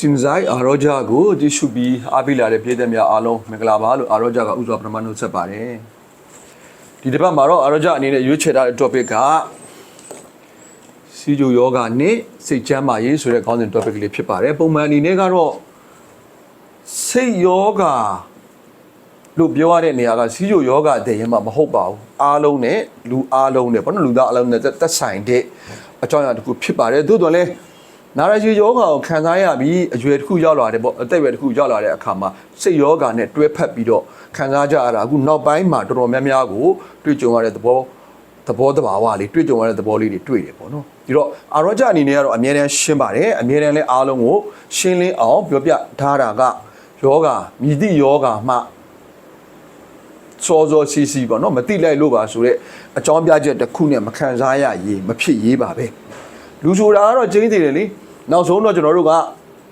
စင်ဇိုင်အာရောဂျာကိုကြည့်ရှုပြီးအားပေးလာတဲ့ပြည်သက်များအားလုံးမင်္ဂလာပါလို့အာရောဂျာကဥစွာပထမနှုတ်ဆက်ပါတယ်ဒီတစ်ပတ်မှာတော့အာရောဂျာအနေနဲ့ရွေးချယ်ထားတဲ့ topic ကစီဂျိုယောဂနဲ့စိတ်ချမ်းသာရေးဆိုတဲ့ခေါင်းစဉ် topic လေးဖြစ်ပါတယ်ပုံမှန်အနေနဲ့ကတော့စိတ်ယောဂလို့ပြောရတဲ့နေရာကစီဂျိုယောဂတဲ့ရင်မှမဟုတ်ပါဘူးအားလုံးနဲ့လူအားလုံးနဲ့ဘာလို့လူသားအားလုံးနဲ့သက်ဆိုင်တဲ့အကြောင်းအရာတစ်ခုဖြစ်ပါတယ်သို့တော်လည်း နာရကြီးယောဂါကိုခံစားရပြီးအရွယ်တစ်ခုရောက်လာတယ်ပေါ့အသက်အရွယ်တစ်ခုရောက်လာတဲ့အခါမှာစိတ်ယောဂါနဲ့တွဲဖက်ပြီးတော့ခံစားကြရတာအခုနောက်ပိုင်းမှာတော်တော်များများကိုတွေ့ကြုံရတဲ့သဘောသဘောတဘာဝလေးတွေ့ကြုံရတဲ့သဘောလေးတွေတွေ့တယ်ပေါ့နော်ဒီတော့အာရောကြအနေနဲ့ကတော့အမြဲတမ်းရှင်းပါတယ်အမြဲတမ်းလဲအားလုံးကိုရှင်းလင်းအောင်ပြောပြထားတာကယောဂါမြည်သည့်ယောဂါမှစောစောစီစီပေါ့နော်မတိလိုက်လို့ပါဆိုတော့အကြောင်းပြချက်တစ်ခုနဲ့မခံစားရရေးမဖြစ်ရေးပါပဲ လူဆိုတာကတော့ကျင်းသေးတယ်လေနောက်ဆုံးတော့ကျွန်တော်တို့က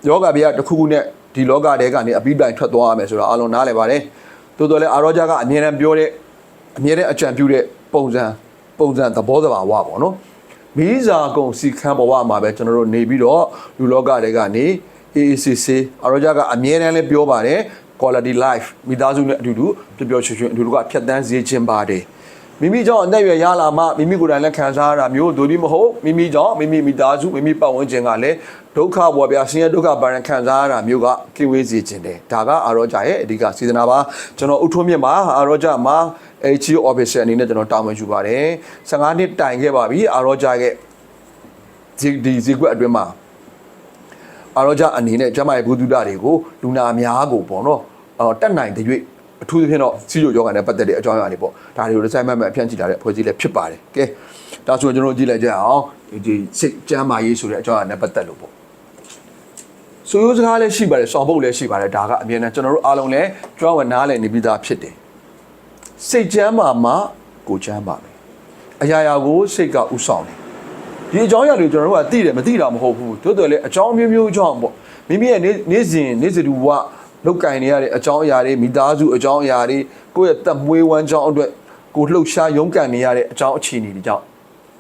ယောဂဗျာတစ်ခုခုနဲ့ဒီလောကတဲကနေအပြီးတိုင်ထွက်သွားရမယ်ဆိုတာအလုံးနားလည်ပါတယ်တိုးတော်လည်းအာရောဂျာကအမြဲတမ်းပြောတဲ့အမြဲတမ်းအကြံပြုတဲ့ပုံစံပုံစံသဘောတဘာဝပေါ့နော်မိစာကုံစီခန်းဘဝမှာပဲကျွန်တော်တို့နေပြီးတော့လူလောကတဲကနေ AACC အာရောဂျာကအမြဲတမ်းလည်းပြောပါတယ် quality life မိသားစုနဲ့အတူတူပျော်ပျော်ရွှင်ရွှင်အတူတူကဖြတ်တန်းစေခြင်းပါတယ် မိမိကြောင့်အသက်အရွယ်ရလာမှမိမိကိုယ်တိုင်လည်းခံစားရတာမျိုးဒိုဒီမဟုတ်မိမိကြောင့်မိမိမိသားစုမိမိပတ်ဝန်းကျင်ကလည်းဒုက္ခပေါ်ပြဆင်းရဲဒုက္ခပါရန်ခံစားရတာမျိုးကကိဝေးစေခြင်းတယ်ဒါကအာရောဂျာရဲ့အဓိကစေတနာပါကျွန်တော်ဥထုံးမြင့်မှာအာရောဂျာမှာ HE official အနေနဲ့ကျွန်တော်တာဝန်ယူပါတယ်15နှစ်တိုင်ခဲ့ပါပြီအာရောဂျာရဲ့ဒီဒီဇီကွက်အတွင်းမှာအာရောဂျာအနေနဲ့ကျမရဲ့ဘုဒ္ဓတွေကိုလူနာများကိုပေါ့နော်အော်တက်နိုင်တဲ့၍ အထူးသဖြင့်တော့စီရိုယောဂနဲ့ပတ်သက်တဲ့အကြောင်းအရာတွေပေါ့ဒါတွေကိုဒီဇိုင်းမှတ်မှတ်အဖြန့်ကြည့်လာတဲ့ဖွဲ့စည်းလည်းဖြစ်ပါတယ်ကဲဒါဆိုကျွန်တော်တို့ကြည့်လိုက်ကြအောင်ဒီဒီစိတ်ကျမ်းမာရေးဆိုတဲ့အကြောင်းအရာနဲ့ပတ်သက်လို့ပေါ့ဆိုရိုးစကားလည်းရှိပါတယ်စောင့်ဖို့လည်းရှိပါတယ်ဒါကအမြဲတမ်းကျွန်တော်တို့အားလုံးလည်းကြွားဝနားလည်းနေပြီးသားဖြစ်တယ်စိတ်ကျမ်းမာမှကိုယ်ကျမ်းမာမယ်အရာရာကိုစိတ်ကဥဆောင်တယ်ဒီအကြောင်းအရာတွေကျွန်တော်တို့ကသိတယ်မသိတာမဟုတ်ဘူးတိုးတော်လည်းအကြောင်းမျိုးမျိုးကြောင့်ပေါ့မိမိရဲ့နေ့နေ့စဉ်နေ့စဉ်တူဝ လောက်ကင်နေရတဲ့အကြောင်းအရာတွေမိသားစုအကြောင်းအရာတွေကိုယ့်ရဲ့တက်မွေးဝမ်းကြောင်းအတွက်ကိုလှုပ်ရှားရုန်းကန်နေရတဲ့အကြောင်းအခြေအနေတွေကြောင့်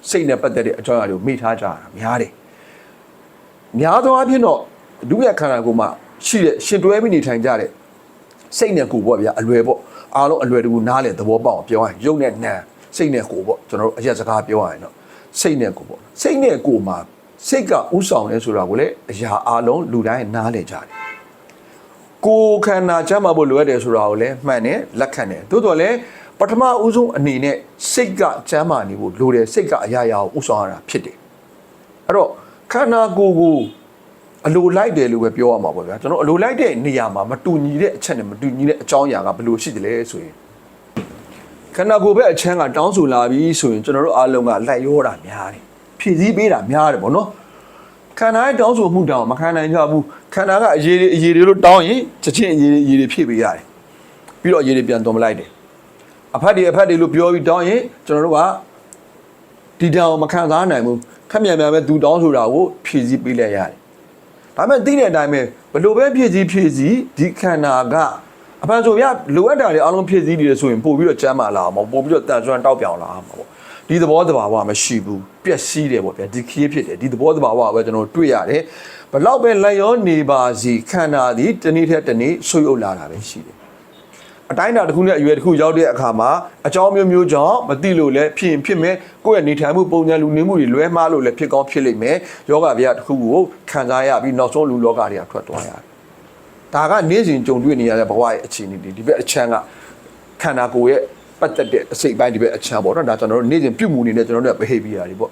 စိတ်နဲ့ပတ်သက်တဲ့အကြောင်းအရာတွေကိုမိထားကြတာများတယ်များသောအားဖြင့်တော့ဒုရခန္ဓာကိုယ်မှာရှိတဲ့ရှင်တွဲပြီးနေထိုင်ကြတဲ့စိတ်နဲ့ကိုယ်ပေါ့ဗျာအလွယ်ပေါ့အားလုံးအလွယ်တကူနားလေသဘောပေါက်အောင်ပြောရရင်ရုပ်နဲ့နာမ်စိတ်နဲ့ကိုယ်ပေါ့ကျွန်တော်တို့အရက်စကားပြောရရင်တော့စိတ်နဲ့ကိုယ်ပေါ့စိတ်နဲ့ကိုယ်မှာစိတ်ကဥဆောင်လဲဆိုတာကိုလည်းအရာအလုံးလူတိုင်းနားလည်ကြတယ် ကိုယ်ခန္ဓာချမ်းသာဖို့လိုအပ်တယ်ဆိုတာကိုလည်းမှန်တယ်လက်ခံတယ်သို့တော်လည်းပထမဦးဆုံးအနေနဲ့စိတ်ကချမ်းသာနေဖို့လိုတယ်စိတ်ကအရာရာကိုဥဆောင်ရတာဖြစ်တယ်အဲ့တော့ခန္ဓာကိုယ်ကိုအလိုလိုက်တယ်လို့ပဲပြောရမှာပေါ့ဗျာကျွန်တော်အလိုလိုက်တဲ့နေရာမှာမတူညီတဲ့အချက်နဲ့မတူညီတဲ့အကြောင်းအရာကဘယ်လိုရှိတယ်လဲဆိုရင်ခန္ဓာကိုယ်ပဲအချမ်းကတောင်းဆိုလာပြီဆိုရင်ကျွန်တော်တို့အားလုံးကလိုက်ရောတာများတယ်ဖြည့်ဆည်းပေးတာများတယ်ဗောနော် ခန္ဓာရဲ့တောင်းဆိုမှုတောင်မခံနိုင်ကြဘူးခန္ဓာကအရေးတွေအရေးတွေလို့တောင်းရင်ချက်ချင်းအရေးတွေအရေးတွေဖြည့်ပေးရတယ်ပြီးတော့အရေးတွေပြန်တော်မလိုက်တယ်အဖက်တွေအဖက်တွေလို့ပြောပြီးတောင်းရင်ကျွန်တော်တို့ကဒီတောင်မခံစားနိုင်ဘူးခက်မြန်မြန်ပဲသူတောင်းဆိုတာကိုဖြည့်ဆည်းပေးလိုက်ရတယ်ဒါပေမဲ့သိတဲ့အတိုင်းပဲဘလို့ပဲဖြည့်ဆည်းဖြည့်ဆည်းဒီခန္ဓာကအဖန်ဆိုပြလိုအပ်တာတွေအားလုံးဖြည့်ဆည်းနေတယ်ဆိုရင်ပို့ပြီးတော့ကျမ်းမာလာအောင်ပို့ပြီးတော့တန်ဆွမ်းတောက်ပြောင်လာအောင်ပေါ့ ဒီသဘောတဘာဝမရှိဘူးပျက်စီးတယ်ပေါ့ဗျာဒီခီးဖြစ်တယ်ဒီသဘောတဘာဝပဲကျွန်တော်တွေ့ရတယ်ဘလောက်ပဲလက်ရောနေပါစီခန္ဓာသည်တစ်နေ့ထက်တစ်နေ့ဆွေးယုတ်လာတာပဲရှိတယ်အတိုင်းအတာတစ်ခုနဲ့အရွယ်တစ်ခုရောက်တဲ့အခါမှာအကြောင်းမျိုးမျိုးကြောင့်မသိလို့လည်းဖြစ်ရင်ဖြစ်မယ်ကိုယ့်ရဲ့နေထိုင်မှုပုံစံလူနေမှုတွေလွဲမှားလို့လည်းဖြစ်ကောင်းဖြစ်လိမ့်မယ်ယောဂဗျာတစ်ခုကိုခံစားရပြီးနောက်ဆုံးလူလောကတွေကထွက်သွားရတယ်ဒါကနေ့စဉ်ကြုံတွေ့နေရတဲ့ဘဝရဲ့အခြေအနေတွေဒီဘက်အချမ်းကခန္ဓာကိုယ်ရဲ့ ပတ်သက်တဲ့အစိတ်ပိုင်းဒီဘက်အချမ်းပေါ့နော်ဒါကျွန်တော်တို့နေ့စဉ်ပြုမှုနေတဲ့ကျွန်တော်တို့ရဲ့ behavior တွေပေါ့